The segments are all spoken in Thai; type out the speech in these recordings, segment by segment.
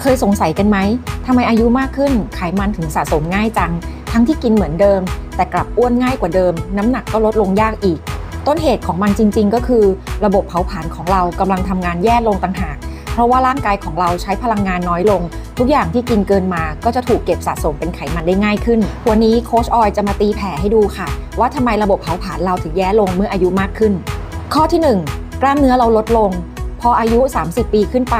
เคยสงสัยกันไหมทำไมอายุมากขึ้นไขมันถึงสะสมง่ายจัง ทั้งที่กินเหมือนเดิม แต่กลับอ้วนง่ายกว่าเดิม น้ำหนักก็ลดลงยากอีก ต้นเหตุของมันจริง ๆ ก็คือ ระบบเผาผลาญของเรากำลังทำงานแย่ลงต่างหาก เพราะว่าร่างกายของเราใช้พลังงานน้อยลง ทุกอย่างที่กินเกินมาก็จะถูกเก็บสะสมเป็นไขมันได้ง่ายขึ้น วันนี้โคชออยจะมาตีแผ่ให้ดูค่ะ ว่าทำไมระบบเผาผลาญเราถึงแย่ลงเมื่ออายุมากขึ้น ข้อที่ 1 กล้ามเนื้อเราลดลง พออายุ 30 ปีขึ้นไป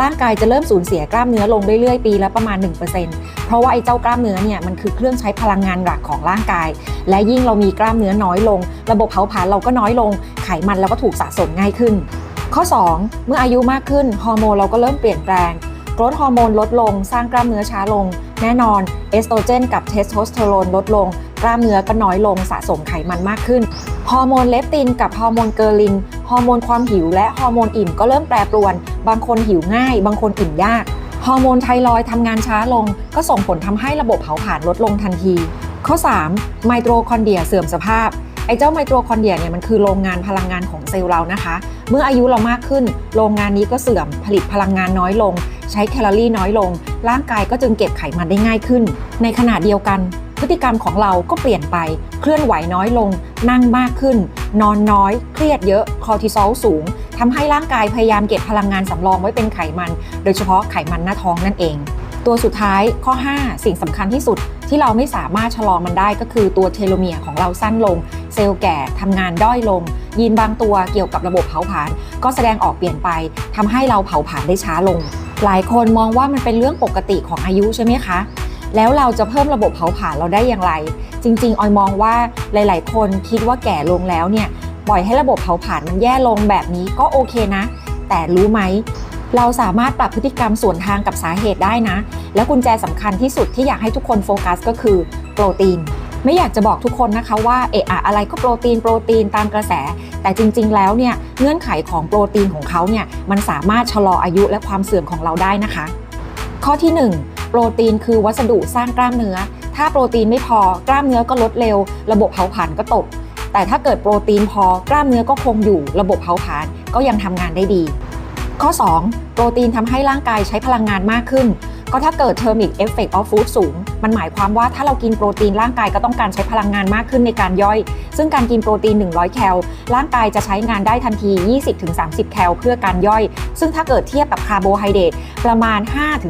ร่างกายจะเริ่มสูญเสียกล้ามเนื้อลงเรื่อยๆ ปีละประมาณ 1%เพราะว่าไอ้เจ้ากล้ามเนื้อเนี่ยมันคือเครื่องใช้พลังงานหลักของร่างกาย และยิ่งเรามีกล้ามเนื้อน้อยลง ระบบเผาผลาญเราก็น้อยลง ไขมันเราก็ถูกสะสมง่ายขึ้น ข้อ 2 เมื่ออายุมากขึ้นฮอร์โมนเราก็เริ่มเปลี่ยนแปลง กรทฮอร์โมนลดลง สร้างกล้ามเนื้อช้าลง แน่นอน เอสโตรเจนกับเทสโทสเตอโรนลดลง กล้ามเนื้อก็น้อยลงสะสมไขมันมากขึ้น ฮอร์โมนเลปตินกับฮอร์โมนเกอร์ลิน ฮอร์โมนความหิวและฮอร์โมนอิ่มก็เริ่มแปรปรวน บางคนหิวง่าย บางคนอิ่มยาก ฮอร์โมนไทรอยทำงานช้าลง ก็ส่งผลทำให้ระบบเผาผลาญลดลงทันที ข้อ 3 ไมโทคอนเดียเสื่อมสภาพไอ้เจ้าไมโทคอนเดียเนี่ยมันคือโรงงานพลังงานของเซลล์เรานะคะ เมื่ออายุเรามากขึ้น โรงงานนี้ก็เสื่อมผลิตพลังงานน้อยลง ใช้แคลอรี่น้อยลง ร่างกายก็จึงเก็บไขมันได้ง่ายขึ้น ในขณะเดียวกัน พฤติกรรมของเราก็เปลี่ยนไป เคลื่อนไหวน้อยลง นั่งมากขึ้น นอนน้อย เครียดเยอะ คอร์ติซอลสูงทำให้ร่างกายพยายามเก็บพลังงานสำรองไว้เป็นไขมัน โดยเฉพาะไขมันหน้าท้องนั่นเอง ตัวสุดท้ายข้อ 5 สิ่งสำคัญที่สุดที่เราไม่สามารถชะลอมันได้ก็คือตัวเทโลเมียร์ของเราสั้นลง เซลล์แก่ทำงานด้อยลง ยีนบางตัวเกี่ยวกับระบบเผาผลาญก็แสดงออกเปลี่ยนไปทำให้เราเผาผลาญได้ช้าลง หลายคนมองว่ามันเป็นเรื่องปกติของอายุใช่ไหมคะแล้วเราจะเพิ่มระบบเผาผลาญเราได้อย่างไร จริง ๆ ออยมองว่าหลาย ๆ คนคิดว่าแก่ลงแล้วเนี่ยปล่อยให้ระบบเผาผลาญมันแย่ลงแบบนี้ก็โอเคนะ แต่รู้ไหม เราสามารถปรับพฤติกรรมส่วนทางกับสาเหตุได้นะ และกุญแจสำคัญที่สุดที่อยากให้ทุกคนโฟกัสก็คือโปรตีน ไม่อยากจะบอกทุกคนนะคะว่าเอะอะอะไรก็โปรตีนโปรตีนตามกระแส แต่จริง ๆ แล้วเนี่ยเงื่อนไขของโปรตีนของเขาเนี่ยมันสามารถชะลออายุและความเสื่อมของเราได้นะคะ ข้อที่ 1 โปรตีนคือวัสดุสร้างกล้ามเนื้อ ถ้าโปรตีนไม่พอกล้ามเนื้อก็ลดเร็ว ระบบเผาผลาญก็ตก แต่ถ้าเกิดโปรตีนพอกล้ามเนื้อก็คงอยู่ ระบบเผาผลาญก็ยังทำงานได้ดี ข้อ 2 โปรตีนทำให้ร่างกายใช้พลังงานมากขึ้น ก็ถ้าเกิด Thermic Effect of Food สูง มันหมายความว่าถ้าเรากินโปรตีนร่างกายก็ต้องการใช้พลังงานมากขึ้นในการย่อย ซึ่งการกินโปรตีน 100 แคล ร่างกายจะใช้งานได้ทันที 20-30 แคลเพื่อการย่อย ซึ่งถ้าเกิดเทียบกับคาร์โบไฮเดรตประมาณ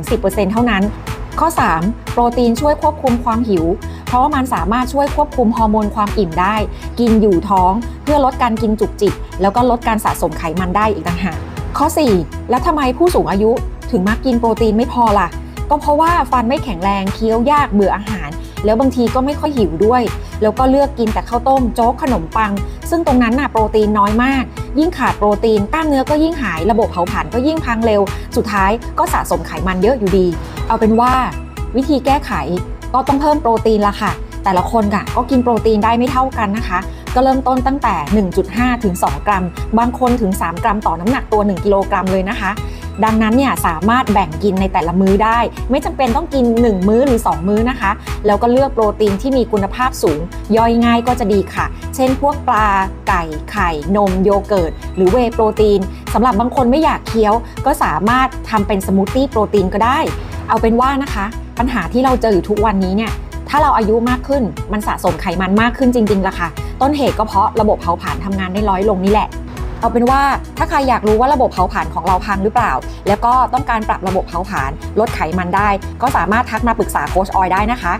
5-10%เท่านั้นข้อ 3 โปรตีนช่วยควบคุมความหิว เพราะว่ามันสามารถช่วยควบคุมฮอร์โมนความอิ่มได้ กินอยู่ท้อง เพื่อลดการกินจุกจิก แล้วก็ลดการสะสมไขมันได้อีกต่างหากข้อ 4 แล้วทำไมผู้สูงอายุถึงมักกินโปรตีนไม่พอล่ะ ก็เพราะว่าฟันไม่แข็งแรงเคี้ยวยากเบื่ออาหาร แล้วบางทีก็ไม่ค่อยหิวด้วย แล้วก็เลือกกินแต่ข้าวต้มโจ๊กขนมปัง ซึ่งตรงนั้นน่ะโปรตีนน้อยมาก ยิ่งขาดโปรตีนกล้ามเนื้อก็ยิ่งหายระบบเผาผลาญก็ยิ่งพังเร็ว สุดท้ายก็สะสมไขมันเยอะอยู่ดี เอาเป็นว่า วิธีแก้ไขก็ต้องเพิ่มโปรตีนละค่ะแต่ละคนก็กินโปรตีนได้ไม่เท่ากันนะคะ ก็เริ่มต้นตั้งแต่ 1.5 ถึง 2 กรัม บางคนถึง 3 กรัมต่อน้ำหนักตัว 1 กิโลกรัมเลยนะคะ ดังนั้นเนี่ยสามารถแบ่งกินในแต่ละมื้อได้ ไม่จำเป็นต้องกิน 1 มื้อหรือ 2 มื้อนะคะ แล้วก็เลือกโปรตีนที่มีคุณภาพสูง ย่อยง่ายก็จะดีค่ะ เช่น พวกปลา ไก่ ไข่ นม โยเกิร์ต หรือเวโปรตีนสำหรับบางคนไม่อยากเคี้ยว ก็สามารถทำเป็นสมูทตี้โปรตีนก็ได้ เอาเป็นว่านะคะ ปัญหาที่เราเจออยู่ทุกวันนี้เนี่ย ถ้าเราอายุมากขึ้นมันสะสมไขมันมากขึ้นจริงๆล่ะค่ะ ต้นเหตุก็เพราะระบบเผาผลาญทำงานได้ร้อยลงนี่แหละ เอาเป็นว่าถ้าใครอยากรู้ว่าระบบเผาผลาญของเราพังหรือเปล่า แล้วก็ต้องการปรับระบบเผาผลาญลดไขมันได้ ก็สามารถทักมาปรึกษาโค้ชออยได้นะคะ